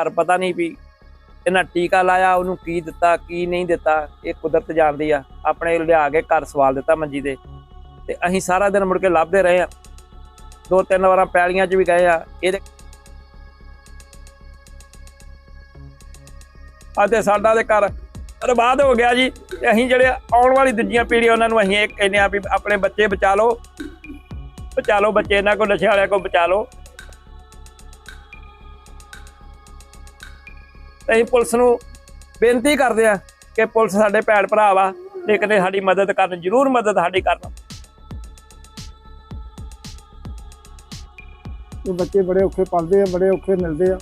ਘਰ ਪਤਾ ਨਹੀਂ ਵੀ ਇਹਨਾਂ ਟੀਕਾ ਲਾਇਆ, ਉਹਨੂੰ ਕੀ ਦਿੱਤਾ, ਕੀ ਨਹੀਂ ਦਿੱਤਾ, ਇਹ ਕੁਦਰਤ ਜਾਣਦੀ ਆ। ਆਪਣੇ ਲਿਆ ਕੇ ਘਰ ਸਵਾਲ ਦਿੱਤਾ ਮੰਜੀ ਦੇ। ਤੇ ਅਸੀਂ ਸਾਰਾ ਦਿਨ ਮੁੜ ਕੇ ਲੱਭਦੇ ਰਹੇ ਆ। ਦੋ ਤਿੰਨ ਵਾਰਾਂ ਪੈਲੀਆਂ 'ਚ ਵੀ ਗਏ ਆ। ਇਹਦੇ ਅਤੇ ਸਾਡਾ ਦੇ ਘਰ ਬਰਬਾਦ ਹੋ ਗਿਆ ਜੀ। ਤੇ ਅਸੀਂ ਜਿਹੜੇ ਆਉਣ ਵਾਲੀ ਦੂਜੀਆਂ ਪੀੜ੍ਹੀਆਂ, ਉਹਨਾਂ ਨੂੰ ਅਸੀਂ ਇਹ ਕਹਿੰਦੇ ਆ ਵੀ ਆਪਣੇ ਬੱਚੇ ਬਚਾ ਲਓ। ਬਚਾ ਲਓ ਬੱਚੇ, ਇਹਨਾਂ ਕੋਲ ਨਸ਼ੇ ਵਾਲਿਆਂ ਕੋਲ ਬਚਾ ਲਓ। ਅਸੀਂ ਪੁਲਿਸ ਨੂੰ ਬੇਨਤੀ ਕਰਦੇ ਆ ਕਿ ਪੁਲਿਸ ਸਾਡੇ ਭੈਣ ਭਰਾ ਵਾ ਲੇਕਿਨ ਇਹ ਸਾਡੀ ਮਦਦ ਕਰਨ ਜ਼ਰੂਰ ਮਦਦ ਸਾਡੀ ਕਰਨ। ਇਹ ਬੱਚੇ ਬੜੇ ਔਖੇ ਪਲਦੇ ਆ ਬੜੇ ਔਖੇ ਮਿਲਦੇ ਆ।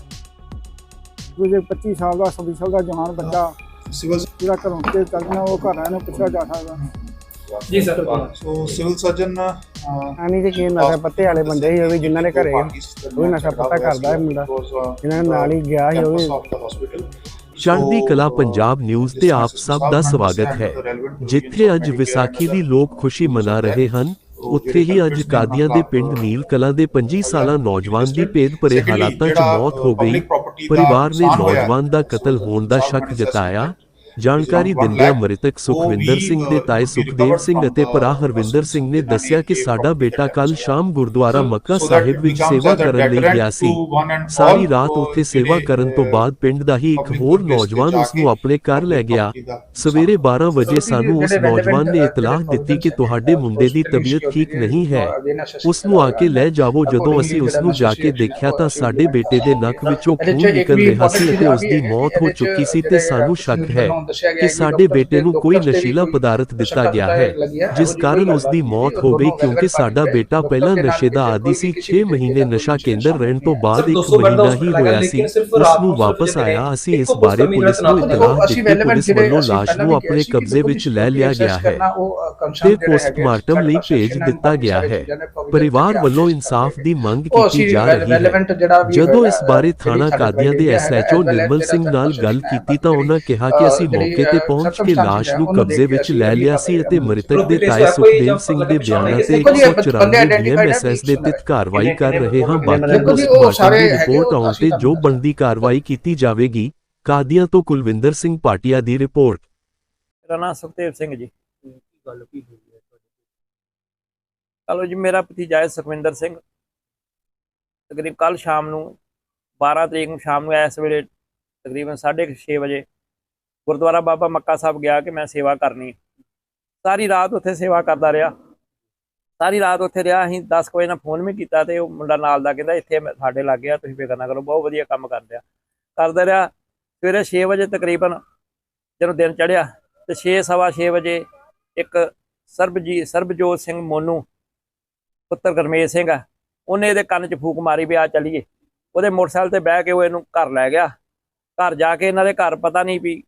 ਦੂਜੇ 25 ਸਾਲ ਦਾ 26 ਸਾਲ ਦਾ ਜਵਾਨ ਬੱਚਾ ਸਿਵਲ ਜਿਹੜਾ ਘਰੋਂ ਤੇ ਚੱਲ ਜਾਣਾ ਉਹ ਘਰ ਆਇਆ ਨੂੰ ਪੁੱਛਿਆ ਜਾ ਸਕਦਾ। ਜੀ ਸਰ ਸੋ ਸਿਵਲ ਸਰਜਨ ਐਨੀ ਤੇ ਕੀ ਨਸ਼ਾ ਪੱਤੇ ਵਾਲੇ ਬੰਦੇ ਸੀ ਉਹ ਵੀ ਜਿਨ੍ਹਾਂ ਦੇ ਘਰੇ ਉਹ ਨਸ਼ਾ ਪੱਤਾ ਕਰਦਾ ਹੈ ਮੁੰਡਾ। ਇਹਨਾਂ ਦੇ ਨਾਲ ਹੀ ਗਿਆ ਸੀ ਉਹ ਵੀ ਚੜ੍ਹਦੀ ਕਲਾ ਪੰਜਾਬ ਨਿਊਜ਼ ਤੇ ਆਪ ਸਭ ਦਾ ਸਵਾਗਤ ਹੈ। ਜਿੱਥੇ ਅੱਜ ਵਿਸਾਖੀ ਦੀ ਲੋਕ ਖੁਸ਼ੀ ਮਨਾ ਰਹੇ ਹਨ ਉੱਥੇ ਹੀ ਅੱਜ ਕਾਦੀਆਂ ਦੇ ਪਿੰਡ ਨੀਲ ਕਲਾਂ ਦੇ 25 ਸਾਲਾ ਨੌਜਵਾਨ ਦੀ ਭੇਦ ਭਰੇ ਹਾਲਾਤਾਂ 'ਚ ਮੌਤ ਹੋ ਗਈ। ਪਰਿਵਾਰ ਨੇ ਨੌਜਵਾਨ ਦਾ ਕਤਲ ਹੋਣ ਦਾ ਸ਼ੱਕ ਜਤਾਇਆ। ਜਾਣਕਾਰੀ ਦਿੰਦਿਆਂ ਮ੍ਰਿਤਕ ਸੁਖਵਿੰਦਰ ਸਿੰਘ ਦੇ ਤਾਏ ਸੁਖਦੇਵ ਸਿੰਘ ਅਤੇ ਭਰਾ ਹਰਵਿੰਦਰ ਸਿੰਘ ਨੇ ਦੱਸਿਆ ਕਿ ਸਾਡਾ ਬੇਟਾ ਕੱਲ ਸ਼ਾਮ ਗੁਰਦੁਆਰਾ ਮੱਕਾ ਸਾਹਿਬ ਵਿੱਚ ਸੇਵਾ ਕਰਨ ਲਈ ਗਿਆ ਸੀ। ਸਾਰੀ ਰਾਤ ਉੱਥੇ ਸੇਵਾ ਕਰਨ ਤੋਂ ਬਾਅਦ ਪਿੰਡ ਦਾ ਹੀ ਇੱਕ ਹੋਰ ਨੌਜਵਾਨ ਉਸ ਨੂੰ ਆਪਣੇ ਘਰ ਲੈ ਗਿਆ। ਸਵੇਰੇ 12 ਵਜੇ ਸਾਨੂੰ ਉਸ ਨੌਜਵਾਨ ਨੇ ਇਤਲਾਹ ਦਿੱਤੀ ਕਿ ਤੁਹਾਡੇ ਮੁੰਡੇ ਦੀ ਤਬੀਅਤ ਠੀਕ ਨਹੀਂ ਹੈ। ਉਸ ਨੂੰ ਆ ਕੇ ਲੈ ਜਾਵੋ ਜਦੋਂ ਅਸੀਂ ਉਸ ਨੂੰ ਜਾ ਕੇ ਦੇਖਿਆ ਤਾਂ ਸਾਡੇ ਬੇਟੇ ਦੇ ਨੱਕ ਵਿੱਚੋਂ ਖੂਨ ਨਿਕਲ ਰਿਹਾ ਸੀ ਅਤੇ ਉਸ ਦੀ ਮੌਤ ਹੋ। ਚੁੱਕੀ ਸੀ ਤੇ ਸਾਨੂੰ ਸ਼ੱਕ ਹੈ ਕਿ ਸਾਡੇ ਬੇਟੇ ਨੂੰ ਕੋਈ ਨਸ਼ੀਲਾ ਪਦਾਰਥ ਦਿੱਤਾ ਗਿਆ ਹੈ ਜਿਸ ਕਾਰਨ ਉਸ ਦੀ ਮੌਤ ਹੋ ਗਈ ਕਿਉਂਕਿ ਸਾਡਾ ਬੇਟਾ ਪਹਿਲਾਂ ਨਸ਼ੇ ਦਾ ਆਦੀ ਸੀ 6 ਮਹੀਨੇ ਨਸ਼ਾ ਕੇਂਦਰ ਰਹਿਣ ਤੋਂ ਬਾਅਦ ਇੱਕ ਮਹੀਨਾ ਹੀ ਹੋਇਆ ਸੀ ਉਸ ਨੂੰ ਵਾਪਸ ਆਇਆ ਅਸੀਂ ਇਸ ਬਾਰੇ ਪੁਲਿਸ ਨੂੰ ਇਤਲਾਹ ਦਿੱਤੀ। ਪੁਲਿਸ ਵੱਲੋਂ ਲਾਸ਼ ਨੂੰ ਆਪਣੇ ਕਬਜ਼ੇ ਵਿੱਚ ਲੈ ਲਿਆ ਗਿਆ ਹੈ। ਤੇ ਪੋਸਟਮਾਰਟਮ ਲਈ ਭੇਜ ਦਿੱਤਾ ਗਿਆ ਹੈ। ਪਰਿਵਾਰ ਵੱਲੋਂ ਇਨਸਾਫ ਦੀ ਮੰਗ ਕੀਤੀ ਜਾ ਰਹੀ ਹੈ। ਜਦੋਂ ਇਸ ਬਾਰੇ ਥਾਣਾ ਕਾਦੀਆਂ ਦੇ ਐਸਐਚਓ ਨਿਰਮਲ ਸਿੰਘ ਨਾਲ ਗੱਲ ਕੀਤੀ ਤਾਂ ਉਹਨਾਂ ਕਿਹਾ ਕਿ ਅਸੀਂ ਮੌਕੇ ਤੇ ਪਹੁੰਚ ਕੇ ਲਾਸ਼ ਨੂੰ ਕਬਜ਼ੇ ਵਿੱਚ ਲੈ ਲਿਆ ਸੀ ਅਤੇ ਮ੍ਰਿਤਕ ਦੇ ਤਾਏ ਸੁਖਦੇਵ ਸਿੰਘ ਦੇ ਬਿਆਨਾਂ ਤੇ 194 ਡੀਐਮਐਸਐਸ ਦੇ ਤਹਿਤ ਕਾਰਵਾਈ ਕਰ ਰਹੇ ਹਾਂ ਬਾਕੀ ਪੋਸਟਮਾਰਟਮ ਦੀ ਰਿਪੋਰਟ ਆਉਣ ਤੇ ਜੋ ਬਣਦੀ ਕਾਰਵਾਈ ਕੀਤੀ ਜਾਵੇਗੀ ਕਾਦੀਆਂ ਤੋਂ ਕੁਲਵਿੰਦਰ ਸਿੰਘ ਪਾਟਿਆ ਦੀ ਰਿਪੋਰਟ। ਮੇਰਾ ਨਾਮ ਸੁਖਦੇਵ ਸਿੰਘ ਜੀ। ਚਲੋ ਜੀ ਮੇਰਾ ਭਤੀਜਾ ਹੈ ਸੁਖਵਿੰਦਰ ਸਿੰਘ। ਤਕਰੀਬ ਕੱਲ ਸ਼ਾਮ ਨੂੰ 12 ਤਰੀਕ ਨੂੰ ਸ਼ਾਮ ਨੂੰ ਇਸ ਵੇਲੇ ਤਕਰੀਬਨ 6:30 ਵਜੇ ਗੁਰਦੁਆਰਾ ਬਾਬਾ ਮੱਕਾ ਸਾਹਿਬ ਗਿਆ ਕਿ ਮੈਂ ਸੇਵਾ ਕਰਨੀ ਸਾਰੀ ਰਾਤ ਉੱਥੇ ਸੇਵਾ ਕਰਦਾ ਰਿਹਾ। ਸਾਰੀ ਰਾਤ ਉੱਥੇ ਰਿਹਾ। ਅਸੀਂ 10 ਵਜੇ ਨਾਲ ਫੋਨ ਵੀ ਕੀਤਾ ਤੇ ਉਹ ਮੁੰਡਾ ਨਾਲ ਦਾ ਕਹਿੰਦਾ, ਇੱਥੇ ਮੈਂ- ਸਾਡੇ ਲੱਗ ਗਿਆ ਤੁਸੀਂ ਫਿਕਰ ਨਾ ਕਰੋ, ਬਹੁਤ ਵਧੀਆ ਕੰਮ ਕਰਦੇ ਆ। ਕਰਦਾ ਰਿਹਾ। ਸਵੇਰੇ 6 ਵਜੇ ਤਕਰੀਬਨ ਜਦੋਂ ਦਿਨ ਚੜ੍ਹਿਆ ਤੇ 6 ਸਵਾ 6 ਵਜੇ ਇੱਕ ਸਰਬਜੀ ਸਰਬਜੋਤ ਸਿੰਘ ਮੋਨੂ, ਪੁੱਤਰ ਗਰਮੇਸ਼ ਸਿੰਘ ਆ, ਉਹਨੇ ਇਹਦੇ ਕੰਨ 'ਚ ਫੂਕ ਮਾਰੀ ਵੀ ਆ ਚੱਲੀਏ। ਉਹਦੇ ਮੋਟਰਸਾਈਕਲ ਤੇ ਬਹਿ ਕੇ ਉਹ ਇਹਨੂੰ ਘਰ ਲੈ ਗਿਆ। ਘਰ ਜਾ ਕੇ ਇਹਨਾਂ ਦੇ ਘਰ ਪਤਾ ਨਹੀਂ ਵੀ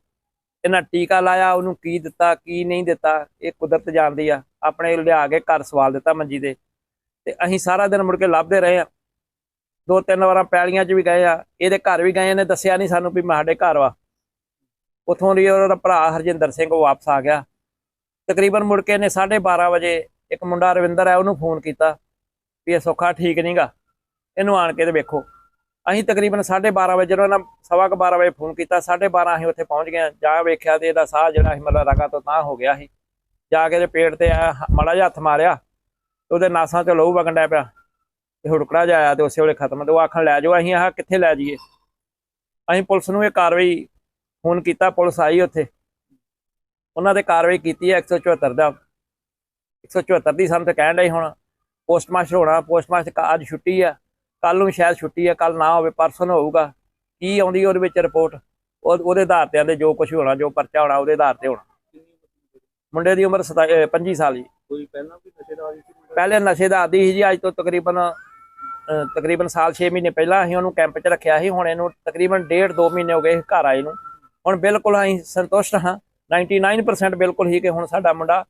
ਇਹਨਾਂ ਟੀਕਾ ਲਾਇਆ, ਉਹਨੂੰ ਕੀ ਦਿੱਤਾ, ਕੀ ਨਹੀਂ ਦਿੱਤਾ, ਇਹ ਕੁਦਰਤ ਜਾਣਦੀ ਆ। ਆਪਣੇ ਲਿਆ ਕੇ ਘਰ ਸਵਾਲ ਦਿੱਤਾ ਮੰਜੀ ਦੇ। ਤੇ ਅਸੀਂ ਸਾਰਾ ਦਿਨ ਮੁੜ ਕੇ ਲੱਭਦੇ ਰਹੇ ਆ। ਦੋ ਤਿੰਨ ਵਾਰਾਂ ਪੈਲੀਆਂ 'ਚ ਵੀ ਗਏ ਆ। ਇਹਦੇ ਘਰ ਵੀ ਗਏ ਨੇ, ਦੱਸਿਆ ਨਹੀਂ ਸਾਨੂੰ ਵੀ ਸਾਡੇ ਘਰ ਵਾ। ਉਥੋਂ ਦੀ ਉਹਦਾ ਭਰਾ ਹਰਜਿੰਦਰ ਸਿੰਘ ਉਹ ਵਾਪਸ ਆ ਗਿਆ। ਤਕਰੀਬਨ ਮੁੜ ਕੇ ਨੇ 12:30 ਵਜੇ ਇੱਕ ਮੁੰਡਾ ਰਵਿੰਦਰ ਹੈ ਉਹਨੂੰ ਫੋਨ ਕੀਤਾ ਵੀ ਇਹ ਸੁੱਖਾ ਠੀਕ ਨਹੀਂਗਾ ਇਹਨੂੰ ਆਣ ਕੇ ਤੇ ਵੇਖੋ। ਅਸੀਂ ਤਕਰੀਬਨ 12:30 ਵਜੇ ਜਦੋਂ ਇਹਨਾਂ ਸਵਾ ਕੁ 12 ਵਜੇ ਫੋਨ ਕੀਤਾ 12:30 ਅਸੀਂ ਉੱਥੇ ਪਹੁੰਚ ਗਏ ਹਾਂ। ਜਾ ਵੇਖਿਆ ਤੇ ਇਹਦਾ ਸਾਹ ਜਿਹੜਾ ਸੀ ਮਤਲਬ ਰਗਾ ਤੋਂ ਤਾਂ ਹੋ ਗਿਆ ਸੀ। ਜਾ ਕੇ ਤੇ ਪੇਟ ਤੇ ਆ ਮੜਾ ਜਿਹਾ ਹੱਥ ਮਾਰਿਆ ਉਹਦੇ ਨਾਸਾਂ ਤੇ ਲਹੂ ਵਗਣ ਡਿਆ ਪਿਆ ਤੇ ਹੁੜਕੜਾ ਜਿਹਾ ਆਇਆ ਤੇ ਉਸੇ ਵੇਲੇ ਖਤਮ। ਤੇ ਉਹ ਆਖਣ ਲੈ ਜਾਓ, ਅਸੀਂ ਆਹ ਕਿੱਥੇ ਲੈ ਜਾਈਏ? ਅਸੀਂ ਪੁਲਿਸ ਨੂੰ ਇਹ ਕਾਰਵਾਈ ਫੋਨ ਕੀਤਾ, ਪੁਲਿਸ ਆਈ ਉੱਥੇ। ਉਹਨਾਂ 'ਤੇ ਕਾਰਵਾਈ ਕੀਤੀ ਹੈ 174 ਦਾ। 174 ਦੀ ਸਾਨੂੰ ਤੇ ਕਹਿਣ ਡਈ ਹੁਣ, ਪੋਸਟਮਾਸਟਰ ਹੋਣਾ, ਪੋਸਟਮਾਸਟਰ ਅੱਜ ਛੁੱਟੀ ਆ। ਕੱਲ ਨੂੰ ਸ਼ਾਇਦ ਛੁੱਟੀ ਆ ਕੱਲ ਨਾ ਹੋਵੇ ਪਰਸੋਂ ਨੂੰ ਹੋਊਗਾ। ਕੀ ਆਉਂਦੀ ਉਹਦੇ ਵਿੱਚ ਰਿਪੋਰਟ ਉਹ ਉਹਦੇ ਆਧਾਰ ਤੇ ਆਂਦੇ ਜੋ ਕੁਝ ਹੋਣਾ ਜੋ ਪਰਚਾ ਹੋਣਾ ਉਹਦੇ ਆਧਾਰ ਤੇ ਹੋਣਾ। ਮੁੰਡੇ ਦੀ ਉਮਰ 25 ਸਾਲ ਜੀ। ਕੋਈ ਪਹਿਲਾਂ ਵੀ ਨਸ਼ੇ ਦਾ ਆਦੀ ਸੀ ਪਹਿਲੇ ਨਸ਼ੇ ਦਾ ਆਦੀ ਸੀ ਜੀ ਅੱਜ ਤੋਂ ਤਕਰੀਬਨ ਤਕਰੀਬਨ ਸਾਲ 6 ਮਹੀਨੇ ਪਹਿਲਾਂ ਅਸੀਂ ਉਹਨੂੰ ਕੈਂਪ 'ਚ ਰੱਖਿਆ ਸੀ ਹੁਣ ਇਹਨੂੰ ਤਕਰੀਬਨ ਡੇਢ 2 ਮਹੀਨੇ ਹੋ ਗਏ ਘਰ ਆਏ ਨੂੰ। ਹੁਣ ਬਿਲਕੁਲ ਅਸੀਂ ਸੰਤੁਸ਼ਟ ਹਾਂ 99% ਬਿਲਕੁਲ ਹੀ ਕਿ ਹੁਣ ਸਾਡਾ ਮੁੰਡਾ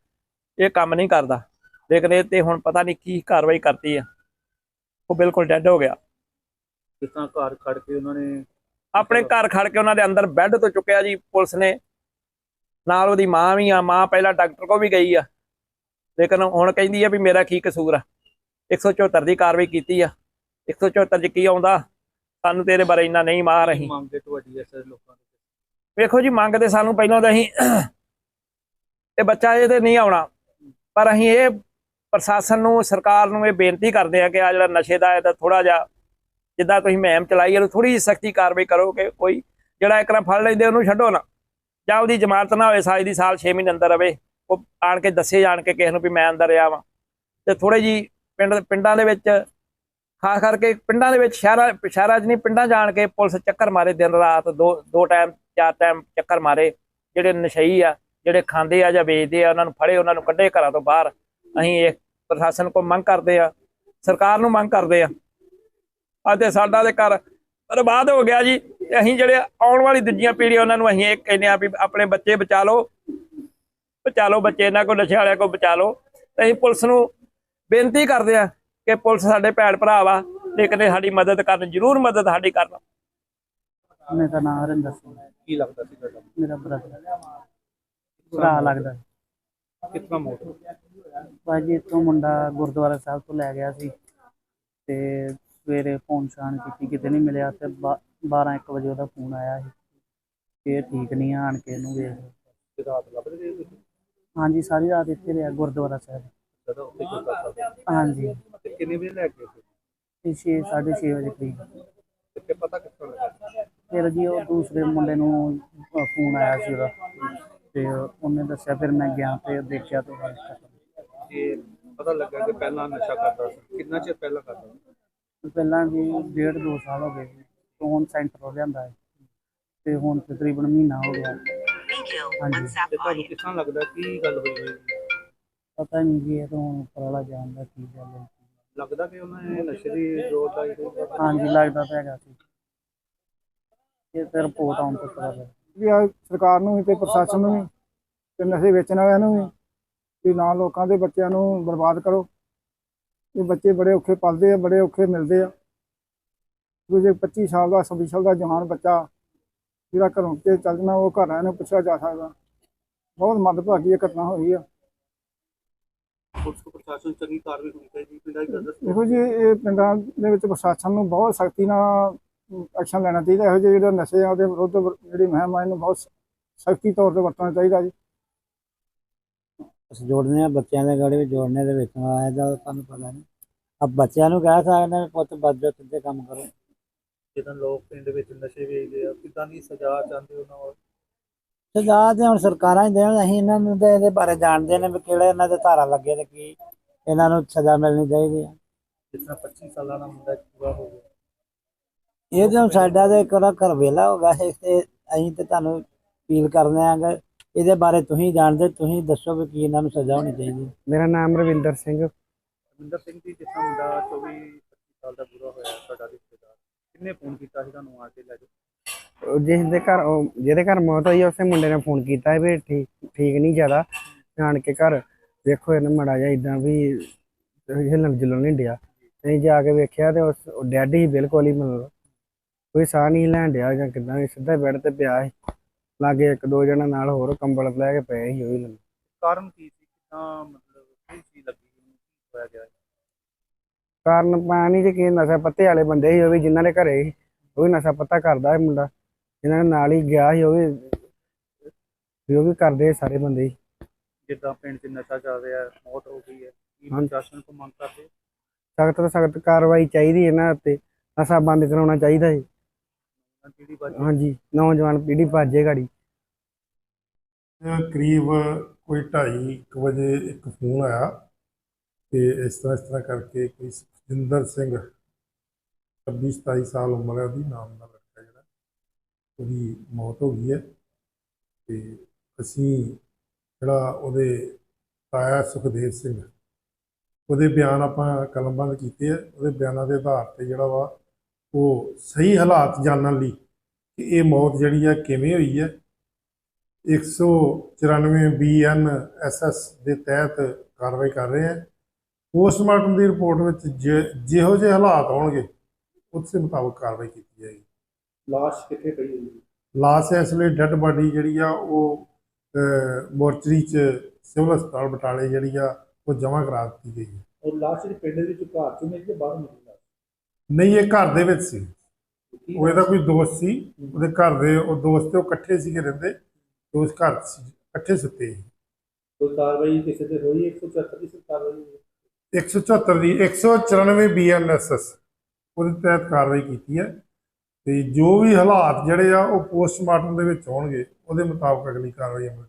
ਇਹ ਕੰਮ ਨਹੀਂ ਕਰਦਾ। ਲੇਕਿਨ ਇਹ ਤੇ ਹੁਣ ਪਤਾ ਨਹੀਂ ਕੀ ਕਾਰਵਾਈ ਕਰਤੀ ਆ। ਉਹ ਬਿਲਕੁਲ ਡੈੱਡ ਹੋ ਗਿਆ। ਤਰ੍ਹਾਂ ਘਰ ਖੜ ਕੇ ਉਹਨਾਂ ਨੇ ਆਪਣੇ ਘਰ ਖੜ ਕੇ ਉਹਨਾਂ ਦੇ ਅੰਦਰ ਬੈੱਡ ਤੋਂ ਚੁੱਕਿਆ ਜੀ ਪੁਲਿਸ ਨੇ। ਨਾਲ ਉਹਦੀ ਮਾਂ ਵੀ ਆ ਮਾਂ ਪਹਿਲਾਂ ਡਾਕਟਰ ਕੋ ਵੀ ਗਈ ਆ। ਲੇਕਿਨ ਹੁਣ ਕਹਿੰਦੀ ਆ ਵੀ ਮੇਰਾ ਕੀ ਕਸੂਰ ਆ। 174 ਦੀ ਕਾਰਵਾਈ ਕੀਤੀ ਆ। 174 ਚ ਕੀ ਆਉਂਦਾ? ਸਾਨੂੰ ਤੇਰੇ ਬਾਰੇ ਇੰਨਾ ਨਹੀਂ ਮਾਰ ਅਸੀਂ। ਮੰਗੇ ਤੁਹਾਡੀ ਐਸੇ ਲੋਕਾਂ ਦੀ ਵੇਖੋ ਜੀ ਮੰਗ ਤੇ ਸਾਨੂੰ ਪਹਿਲਾਂ ਤਾਂ ਅਸੀਂ ਇਹ ਬੱਚਾ ਇਹ ਤੇ ਨਹੀਂ ਆਉਣਾ। ਪਰ ਅਸੀਂ ਇਹ ਪ੍ਰਸ਼ਾਸਨ ਨੂੰ, ਸਰਕਾਰ ਨੂੰ ਇਹ ਬੇਨਤੀ ਕਰਦੇ ਆ ਕਿ ਆ ਜਿਹੜਾ ਨਸ਼ੇ ਦਾ, ਇਹਦਾ ਥੋੜਾ ਜਿਹਾ ਜਿੱਦਾਂ ਤੁਸੀਂ ਮਹਿਮ ਚਲਾਈ, ਇਹਨੂੰ ਥੋੜੀ ਜਿਹੀ ਸਖਤੀ ਕਾਰਵਾਈ ਕਰੋ ਕਿ ਕੋਈ ਜਿਹੜਾ ਇੱਕ ਨਾ ਫੜ ਲੈਂਦੇ, ਉਹਨੂੰ ਛੱਡੋ ਨਾ। ਜਾਂ ਉਹਦੀ ਜ਼ਮਾਨਤ ਨਾ ਹੋਵੇ, ਸਾਲ ਦੀ ਸਾਲ 6 ਮਹੀਨੇ ਅੰਦਰ ਰਵੇ। ਉਹ ਆਣ ਕੇ ਦੱਸੇ ਜਾਣ ਕੇ ਕਿਸੇ ਨੂੰ ਵੀ ਮੈਂ ਅੰਦਰ ਰਿਹਾ ਵਾਂ ਤੇ ਥੋੜੇ ਜੀ ਪਿੰਡ, ਪਿੰਡਾਂ ਦੇ ਵਿੱਚ, ਖਾਸ ਕਰਕੇ ਪਿੰਡਾਂ ਦੇ ਵਿੱਚ, ਸ਼ਹਿਰਾਂ ਸ਼ਹਿਰਾਂ 'ਚ ਨਹੀਂ, ਪਿੰਡਾਂ ਜਾਣ ਕੇ ਪੁਲਿਸ ਚੱਕਰ ਮਾਰੇ ਦਿਨ ਰਾਤ, ਦੋ ਦੋ ਟਾਈਮ, ਚਾਰ ਟਾਈਮ ਚੱਕਰ ਮਾਰੇ। ਜਿਹੜੇ ਨਸ਼ਈ ਆ, ਜਿਹੜੇ ਖਾਂਦੇ ਆ ਜਾਂ ਵੇਚਦੇ ਆ, ਉਹਨਾਂ ਨੂੰ ਫੜੇ, ਉਹਨਾਂ ਨੂੰ ਕੱਢੇ ਘਰਾਂ ਤੋਂ ਬਾਹਰ। ਅਸੀਂ ਇਹ ਪ੍ਰਸ਼ਾਸਨ ਕੋਲ ਮੰਗ ਕਰਦੇ ਆ ਸਰਕਾਰ ਨੂੰ ਮੰਗ ਕਰਦੇ ਆ। ਅਤੇ ਸਾਡਾ ਦੇ ਘਰ ਬਰਬਾਦ ਹੋ ਗਿਆ ਜੀ। ਤੇ ਅਸੀਂ ਜਿਹੜੇ ਆਉਣ ਵਾਲੀ ਦੂਜੀਆਂ ਪੀੜ੍ਹੀਆਂ ਉਹਨਾਂ ਨੂੰ ਅਸੀਂ ਇਹ ਕਹਿੰਦੇ ਆ ਵੀ ਆਪਣੇ ਬੱਚੇ ਬਚਾ ਲਓ। ਬਚਾ ਲਓ ਬੱਚੇ ਇਹਨਾਂ ਕੋਲ ਨਸ਼ੇ ਵਾਲਿਆਂ ਕੋਲ ਬਚਾ ਲਓ। ਤੇ ਅਸੀਂ ਪੁਲਿਸ ਨੂੰ ਬੇਨਤੀ ਕਰਦੇ ਆ ਕਿ ਪੁਲਿਸ ਸਾਡੇ ਭੈਣ ਭਰਾ ਵਾ ਲੇਕਿਨ ਇਹ ਸਾਡੀ ਮਦਦ ਕਰਨ ਜ਼ਰੂਰ ਮਦਦ ਸਾਡੀ ਕਰਨ। ਮੇਰਾ ਨਾਮ ਹਰਿੰਦਰ ਸਿੰਘ। ਕੀ ਲੱਗਦਾ ਸੀ ਤੁਹਾਡਾ? ਮੇਰਾ ਬ੍ਰਦਰ ਭਰਾ ਲੱਗਦਾ। ਕਿੰਨਾ ਮੋਟਰ ਭਾਜੀ ਇੱਥੋਂ ਮੁੰਡਾ ਗੁਰਦੁਆਰਾ ਸਾਹਿਬ ਤੋਂ ਲੈ ਗਿਆ ਸੀ ਤੇ ਸਵੇਰੇ ਫੋਨ ਛਾਣ ਕੀਤੀ ਕਿਤੇ ਨਹੀਂ ਮਿਲਿਆ ਤੇ 12 1 ਵਜੇ ਉਹਦਾ ਫੋਨ ਆਇਆ ਸੀ। ਇਹ ਠੀਕ ਨਹੀਂ ਆ, ਆਣ ਕੇ ਇਹਨੂੰ ਵੇਖ ਰਾਤ ਲੱਭਦੇ ਰਹੇ ਤੁਸੀਂ ਹਾਂਜੀ ਸਾਰੀ ਰਾਤ ਇੱਥੇ ਰਿਹਾ ਗੁਰਦੁਆਰਾ ਸਾਹਿਬ। ਜਦੋਂ ਉੱਥੇ ਹਾਂਜੀ। ਤੇ ਕਿੰਨੇ ਵਜੇ ਲੈ ਗਏ ਸੀ? ਤੇ 6 6:30 ਵਜੇ ਕਰੀਬ। ਤੇ ਫਿਰ ਪਤਾ ਕਿੱਥੋਂ ਲੱਗਾ? ਫਿਰ ਜੀ ਉਹ ਦੂਸਰੇ ਮੁੰਡੇ ਨੂੰ ਅ, ਫੋਨ ਆਇਆ ਸੀ ਉਹਦਾ। ਤੇ ਉਹਨੇ ਦੱਸਿਆ ਫਿਰ ਮੈਂ ਗਿਆ ਤੇ ਦੇਖਿਆ ਤੇ ਇਹ ਪਤਾ ਲੱਗਾ ਕਿ ਪਹਿਲਾਂ ਨਸ਼ਾ ਕਰਦਾ ਸੀ। ਕਿੰਨਾ ਚਿਰ ਪਹਿਲਾਂ ਕਰਦਾ ਸੀ? ਪਹਿਲਾਂ ਵੀ ਡੇਢ ਦੋ ਸਾਲ ਹੋ ਗਏ ਸੀ ਤੇ ਹੁਣ ਸੈਂਟਰ ਲਿਆਂਦਾ ਹੈ। ਤੇ ਹੁਣ ਤਕਰੀਬਨ ਮਹੀਨਾ ਹੋ ਗਿਆ। ਹਾਂਜੀ। ਤੇ ਤੁਹਾਨੂੰ ਕਿਸ ਤਰ੍ਹਾਂ ਲੱਗਦਾ ਕੀ ਗੱਲ ਹੋਈ ਹੋਈ? ਪਤਾ ਨਹੀਂ ਜੀ ਇਹ ਤਾਂ ਹੁਣ ਉੱਪਰ ਵਾਲਾ ਜਾਣਦਾ ਕੀ ਗੱਲ ਹੈ। ਲੱਗਦਾ ਕਿ ਉਹਨਾਂ ਨੇ ਨਸ਼ੇ ਦੀ ਜ਼ੋਰ ਲਾਈ ਹੋਈ ਹਾਂਜੀ ਲੱਗਦਾ ਤਾਂ ਹੈਗਾ ਸੀ। ਇਹ ਤੇ ਰਿਪੋਰਟ ਆਉਣ ਤੋਂ ਪਤਾ ਲੱਗਾ ਵੀ ਆ ਸਰਕਾਰ ਨੂੰ ਵੀ ਤੇ ਪ੍ਰਸ਼ਾਸਨ ਨੂੰ ਵੀ ਤੇ ਨਸ਼ੇ ਵੇਚਣ ਵਾਲਿਆਂ ਨੂੰ ਵੀ। ਵੀ ਨਾ ਲੋਕਾਂ ਦੇ ਬੱਚਿਆਂ ਨੂੰ ਬਰਬਾਦ ਕਰੋ। ਇਹ ਬੱਚੇ ਬੜੇ ਔਖੇ ਪਲਦੇ ਆ ਬੜੇ ਔਖੇ ਮਿਲਦੇ ਆ। ਜੇ 25 ਸਾਲ ਦਾ 26 ਸਾਲ ਦਾ ਜਵਾਨ ਬੱਚਾ ਜਿਹੜਾ ਘਰੋਂ ਕੇ ਚੱਲ ਜਾਣਾ ਉਹ ਘਰ ਆਇਆ ਨੂੰ ਪੁੱਛਿਆ ਜਾ ਸਕਦਾ। ਬਹੁਤ ਮੰਦਭਾਗੀ ਇਹ ਘਟਨਾ ਹੋਈ ਆ। ਪੁਲਿਸ ਕੋ ਪ੍ਰਸ਼ਾਸਨ ਚੰਗੀ ਕਾਰਵਾਈ ਹੋਣੀ ਚਾਹੀਦੀ ਪਿੰਡਾਂ ਦੀ ਗੱਲ ਦੇਖੋ ਜੀ ਇਹ ਪਿੰਡਾਂ ਦੇ ਵਿੱਚ ਪ੍ਰਸ਼ਾਸਨ ਨੂੰ ਬਹੁਤ ਸਖਤੀ ਨਾਲ ਐਕਸ਼ਨ ਲੈਣਾ ਚਾਹੀਦਾ। ਇਹੋ ਜਿਹੇ ਜਿਹੜੇ ਨਸ਼ੇ ਆ ਉਹਦੇ ਵਿਰੁੱਧ ਜਿਹੜੀ ਮੁਹਿੰਮ ਆ ਇਹਨੂੰ ਬਹੁਤ ਸਖਤੀ ਤੌਰ ਤੇ ਵਰਤਣਾ ਚਾਹੀਦਾ ਜੀ। ਅਸੀਂ ਜੋੜਨੇ ਆ ਬੱਚਿਆਂ ਦੇ ਗਾੜੀ ਵਿੱਚ ਜੋੜਨੇ ਦੇ ਵਿੱਚ ਆਇਆ ਦਾ ਤੁਹਾਨੂੰ ਪਤਾ ਨਹੀਂ। ਅਬ ਬੱਚਿਆਂ ਨੂੰ ਕਹਿ ਸਕਦੇ ਹਾਂ, ਪੁੱਤ ਬੱਜੋ ਸਿੱਧੇ ਕੰਮ ਕਰੋ। ਜਦੋਂ ਲੋਕ ਪਿੰਡ ਵਿੱਚ ਨਸ਼ੇ ਵੇਚਦੇ ਆ ਕਿਦਾਂ ਦੀ ਸਜ਼ਾ ਚਾਹੁੰਦੇ ਉਹਨਾਂ ਨੂੰ ਸਜ਼ਾ ਤੇ ਹੁਣ ਸਰਕਾਰਾਂ ਹੀ ਦੇਣ ਅਸੀਂ ਇਹਨਾਂ ਨੂੰ ਤੇ ਇਹਦੇ ਬਾਰੇ ਜਾਣਦੇ ਨੇ ਵੀ ਕਿਹੜੇ ਇਹਨਾਂ ਦੇ ਧਾਰਾ ਲੱਗੇ ਤੇ ਕੀ ਇਹਨਾਂ ਨੂੰ ਸਜ਼ਾ ਮਿਲਣੀ ਚਾਹੀਦੀ ਜਿਸ ਤਰ੍ਹਾਂ 25 ਸਾਲਾਂ ਦਾ ਮੁੰਡਾ ਪੂਰਾ ਹੋ ਗਿਆ। ਇਹ ਤਾਂ ਸਾਡਾ ਤੇ ਕੋਲਾ ਘਰ ਵੇਲਾ ਹੋ ਗਿਆ ਤੇ ਅਸੀਂ ਤੇ ਤੁਹਾਨੂੰ ਅਪੀਲ ਕਰਦੇ ਆਂ ਕਿ ਇਹਦੇ ਬਾਰੇ ਤੁਸੀਂ ਜਾਣਦੇ ਤੁਸੀਂ ਦੱਸੋ ਵੀ ਕੀ ਇਹਨਾਂ ਨੂੰ ਸਜ਼ਾ ਹੋਣੀ ਚਾਹੀਦੀ। ਮੇਰਾ ਨਾਮ ਰਵਿੰਦਰ ਸਿੰਘ। ਰਵਿੰਦਰ ਸਿੰਘ ਜੀ ਜਿਸ ਤਰ੍ਹਾਂ ਮੁੰਡਾ 24 25 ਸਾਲ ਦਾ ਪੂਰਾ ਹੋਇਆ ਤੁਹਾਡਾ ਰਿਸ਼ਤੇਦਾਰ ਕਿੰਨੇ ਫੋਨ ਕੀਤਾ ਸੀ ਤੁਹਾਨੂੰ ਆ ਕੇ ਲੈ ਜਾਓ ਜਿਸ ਦੇ ਘਰ ਉਹ ਜਿਹਦੇ ਘਰ ਮੌਤ ਹੋਈ ਆ, ਉਸੇ ਮੁੰਡੇ ਨੇ ਫੋਨ ਕੀਤਾ ਵੀ ਠੀਕ ਠੀਕ ਨਹੀਂ ਜ਼ਿਆਦਾ ਆਣ ਕੇ ਘਰ। ਵੇਖੋ ਇਹਨੂੰ ਮੜਾ ਜਾ ਇਦਾਂ ਵੀ ਹਿਲਣ ਜੁਲਣ ਨਹੀਂ ਡਿਆ। ਅਸੀਂ ਜਾ ਕੇ ਵੇਖਿਆ ਤੇ ਉਸ ਡੈਡ ਹੀ ਬਿਲਕੁਲ ਹੀ ਮਤਲਬ ਕੋਈ ਸਾਹ ਨਹੀਂ ਲੈਣ ਡਿਆ ਜਾਂ ਕਿਦਾਂ ਸਿੱਧਾ ਬੈੱਡ ਤੇ ਪਿਆ ਸੀ। ਲਾਗੇ ਇੱਕ ਦੋ ਜਣਾ ਨਾਲ ਹੋਰ ਕੰਬਲ ਲੈ ਕੇ ਪਏ ਸੀ ਉਹ ਲੰਮੇ। ਕਾਰਨ ਕੀ ਸੀ? ਕਿੰਨਾ ਮਤਲਬ ਕੀ ਚੀਜ਼ ਲੱਗੀ ਉਹਨੂੰ? ਕੀ ਹੋਇਆ ਗਿਆ? ਕਾਰਨ ਪਾਣੀ ਚ ਕੀ ਨਸ਼ਾ ਪੱਤੇ ਵਾਲੇ ਬੰਦੇ ਸੀ ਉਹ ਵੀ ਜਿਨ੍ਹਾਂ ਦੇ ਘਰੇ ਸੀ ਉਹ ਵੀ ਨਸ਼ਾ ਪੱਤਾ ਕਰਦਾ ਸੀ ਮੁੰਡਾ। ਜਿਨ੍ਹਾਂ ਦੇ ਨਾਲ ਹੀ ਗਿਆ ਸੀ ਉਹ ਵੀ ਵੀ ਉਹ ਵੀ ਕਰਦੇ ਸੀ ਸਾਰੇ ਬੰਦੇ ਹੀ। ਜਿੱਦਾਂ ਪਿੰਡ 'ਚ ਨਸ਼ਾ ਚੱਲ ਰਿਹਾ ਹੈ, ਮੌਤ ਹੋ ਗਈ ਹੈ ਕੀ ਹਾਂਜੀ। ਪ੍ਰਸ਼ਾਸਨ ਤੋਂ ਮੰਗ ਕਰਦੇ? ਸਖਤ ਤੋਂ ਸਖਤ ਕਾਰਵਾਈ ਚਾਹੀਦੀ ਇਹਨਾਂ ਉੱਤੇ। ਨਸ਼ਾ ਬੰਦ ਕਰਾਉਣਾ ਚਾਹੀਦਾ ਹੈ ਹਾਂ ਹਾਂਜੀ, ਨੌਜਵਾਨ ਪੀੜ੍ਹੀ ਭੱਜੇ ਗਾੜੀ। ਕਰੀਬ ਕੋਈ 2:30 ਵਜੇ ਇੱਕ ਫੋਨ ਆਇਆ ਤੇ ਇਸ ਤਰ੍ਹਾਂ ਇਸ ਤਰ੍ਹਾਂ ਕਰਕੇ ਕੋਈ ਸੁਖਜਿੰਦਰ ਸਿੰਘ 26 27 ਸਾਲ ਉਮਰ ਹੈ, ਉਹਦੀ ਨਾਮ ਦਾ ਲੜਕਾ ਜਿਹੜਾ, ਉਹਦੀ ਮੌਤ ਹੋ ਗਈ ਹੈ ਤੇ ਅਸੀਂ ਜਿਹੜਾ ਉਹਦੇ ਤਾਇਆ ਸੁਖਦੇਵ ਸਿੰਘ, ਉਹਦੇ ਬਿਆਨ ਆਪਾਂ ਕਲਮਬੰਦ ਕੀਤੇ ਆ, ਉਹਦੇ ਬਿਆਨਾਂ ਦੇ ਆਧਾਰ ਤੇ ਜਿਹੜਾ ਵਾ ਉਹ ਸਹੀ ਹਾਲਾਤ ਜਾਣਨ ਲਈ ਕਿ ਇਹ ਮੌਤ ਜਿਹੜੀ ਹੈ ਕਿਵੇਂ ਹੋਈ ਹੈ। 194 ਬੀਐਨ ਐਸਐਸ ਦੇ ਤਹਿਤ ਕਾਰਵਾਈ ਕਰ ਰਹੇ ਹਾਂ। ਪੋਸਟਮਾਰਟਮ ਦੀ ਰਿਪੋਰਟ ਵਿੱਚ ਜਿਹੋ ਜਿਹੇ ਹਾਲਾਤ ਹੋਣਗੇ ਉਸੇ ਮੁਤਾਬਕ ਕਾਰਵਾਈ ਕੀਤੀ ਜਾਏਗੀ। ਲਾਸ਼ ਕਿੱਥੇ ਪਈ ਹੋਈ ਹੈ? ਲਾਸ਼ ਇਸ ਵੇਲੇ ਡੈੱਡ ਬਾਡੀ ਜਿਹੜੀ ਆ ਉਹ ਮੋਰਚਰੀ ਚ ਸਿਵਲ ਹਸਪਤਾਲ ਬਟਾਲੇ ਜਿਹੜੀ ਆ ਉਹ ਜਮ੍ਹਾਂ ਕਰਾ ਦਿੱਤੀ ਗਈ ਹੈ। ਔਰ ਲਾਸ਼ ਜਿਹੜੀ ਪਿੰਡ ਦੇ ਵਿੱਚ ਘਰ 'ਚ ਤੇ ਬਾਹਰ ਮਿਲੀ? ਲਾਸ਼ ਨਹੀਂ ਇਹ ਘਰ ਦੇ ਵਿੱਚ ਸੀ। ਉਹ ਇਹਦਾ ਕੋਈ ਦੋਸਤ ਸੀ। ਉਹਦੇ ਘਰ ਦੇ ਉਹ ਦੋਸਤ ਤੇ ਉਹ ਇਕੱਠੇ ਸੀਗੇ ਰਹਿੰਦੇ। ਤੇ ਉਸ ਘਰ 'ਚ ਸੀ, ਇਕੱਠੇ ਸੁੱਤੇ ਸੀ। ਕੋਈ ਕਾਰਵਾਈ ਕਿਸੇ ਤੇ ਹੋਈ? 174 ਦੀ ਕਾਰਵਾਈ ਹੋਈ। 174 ਦੀ 194 ਬੀਐਨਐਸਐਸ ਉਹਦੇ ਤਹਿਤ ਕਾਰਵਾਈ ਕੀਤੀ ਹੈ। ਤੇ ਜੋ ਵੀ ਹਾਲਾਤ ਜਿਹੜੇ ਆ ਉਹ ਪੋਸਟਮਾਰਟਮ ਦੇ ਵਿੱਚ ਹੋਣਗੇ। ਉਹਦੇ ਮੁਤਾਬਕ ਅਗਲੀ ਕਾਰਵਾਈ ਅਮਲ